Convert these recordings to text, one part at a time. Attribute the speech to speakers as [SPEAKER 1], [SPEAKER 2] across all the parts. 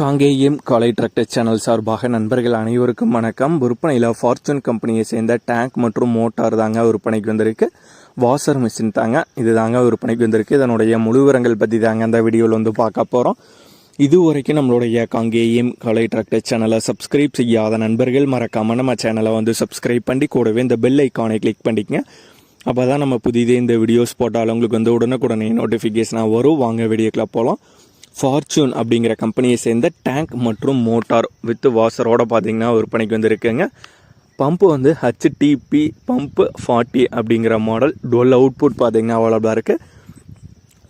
[SPEAKER 1] காங்கேயம் காலை tractor channel சார்பாக நண்பர்கள் அனைவருக்கும் வணக்கம். விற்பனையில் ஃபார்ச்சூன் கம்பெனியை சேர்ந்த டேங்க் மற்றும் மோட்டார் தாங்க விற்பனைக்கு வந்திருக்கு. வாஷர் மிஷின் தாங்க இது தாங்க விற்பனைக்கு வந்திருக்கு. இதனுடைய முழுவரங்கள் பற்றி தாங்க அந்த வீடியோவில் வந்து பார்க்க போகிறோம் இது வரைக்கும் நம்மளுடைய காங்கேயம் காலை டிராக்டர் சேனலை சப்ஸ்கிரைப் செய்யாத நண்பர்கள் மறக்காமல் நம்ம சேனலை வந்து சப்ஸ்கிரைப் பண்ணி கூடவே இந்த பெல் ஐக்கானை கிளிக் பண்ணிக்கங்க. அப்போ தான் நம்ம புதிதே இந்த வீடியோஸ் போட்டாலும் உங்களுக்கு வந்து உடனுக்குடனே நோட்டிஃபிகேஷனாக வரும். வாங்க வீடியோக்கில் போகலாம் ஃபார்ச்சூன் அப்படிங்கிற கம்பெனியை சேர்ந்த டேங்க் மற்றும் மோட்டார் வித் வாஷரோட பார்த்தீங்கன்னா விற்பனைக்கு வந்துருக்குங்க. பம்பு வந்து H D P pump forty அப்படிங்கிற மாடல் டுவெல் அவுட்புட் பார்த்தீங்கன்னா அவைலபிளாக இருக்குது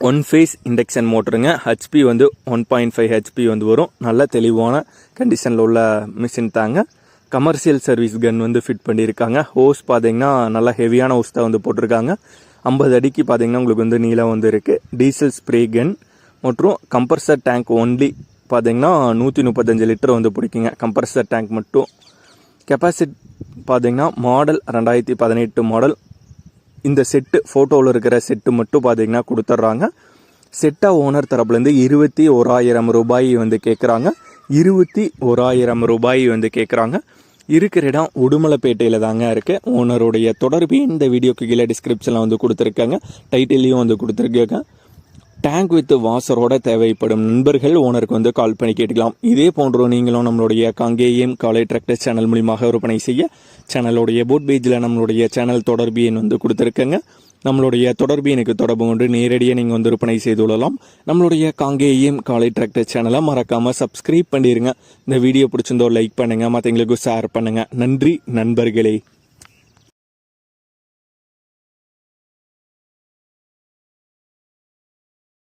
[SPEAKER 1] ஒன் ஃபேஸ் இண்டக்ஷன் மோட்டருங்க ஹெச்பி வந்து ஒன் பாயிண்ட் ஃபைவ் ஹெச்பி வந்து வரும். நல்ல தெளிவான கண்டிஷனில் உள்ள மிஷின் தாங்க. கமர்ஷியல் சர்வீஸ் கன் வந்து ஃபிட் பண்ணியிருக்காங்க. ஹோஸ் பார்த்தீங்கன்னா நல்லா ஹெவியான ஹோஸ் தான் வந்து போட்டிருக்காங்க. ஐம்பது அடிக்கு பார்த்தீங்கன்னா உங்களுக்கு வந்து நீளம் வந்து இருக்குது டீசல் ஸ்ப்ரே கன் மற்றும் கம்ப்ரஸர் டேங்க் ஒன்லி பார்த்தீங்கன்னா நூற்றி முப்பத்தஞ்சு லிட்டர் வந்து பிடிக்குங்க. கம்ப்ரஸர் டேங்க் மட்டும். கெப்பாசிட்டி பார்த்தீங்கன்னா மாடல் ரெண்டாயிரத்தி பதினெட்டு மாடல் இந்த செட்டு ஃபோட்டோவில் இருக்கிற செட்டு மட்டும் பார்த்தீங்கன்னா கொடுத்துட்றாங்க. செட்டா ஓனர் தரப்புலேருந்து இருபத்தி ஓராயிரம் ரூபாய் வந்து கேட்குறாங்க இருபத்தி ஓராயிரம் ரூபாய் வந்து கேட்குறாங்க இருக்கிற இடம் உடுமலைப்பேட்டையில் தாங்க இருக்குது ஓனருடைய தொடர்பு இந்த வீடியோக்கு கீழே டிஸ்கிரிப்ஷனில் வந்து கொடுத்துருக்காங்க. டைட்டிலையும் வந்து கொடுத்துருக்காங்க. டேங்க் வித் வாசரோட தேவைப்படும் நண்பர்கள் ஓனருக்கு வந்து கால் பண்ணி கேட்டுக்கலாம். இதே போன்ற நீங்களும் நம்மளுடைய காங்கேயம் காலை டிராக்டர் சேனல் மூலியமாக விற்பனை செய்ய சேனலுடைய போட் பேஜில் நம்மளுடைய சேனல் தொடர்பு எண் வந்து கொடுத்துருக்கங்க. நம்மளுடைய தொடர்பு எனக்கு தொடர்பு கொண்டு நேரடியாக நீங்கள் வந்து விற்பனை செய்து கொள்ளலாம். நம்மளுடைய காங்கேயம் காலை டிராக்டர் சேனலை மறக்காமல் சப்ஸ்கிரைப் பண்ணிடுங்க இந்த வீடியோ பிடிச்சிருந்தோ லைக் பண்ணுங்கள் மற்றவங்களுக்கு ஷேர் பண்ணுங்கள் நன்றி நண்பர்களே.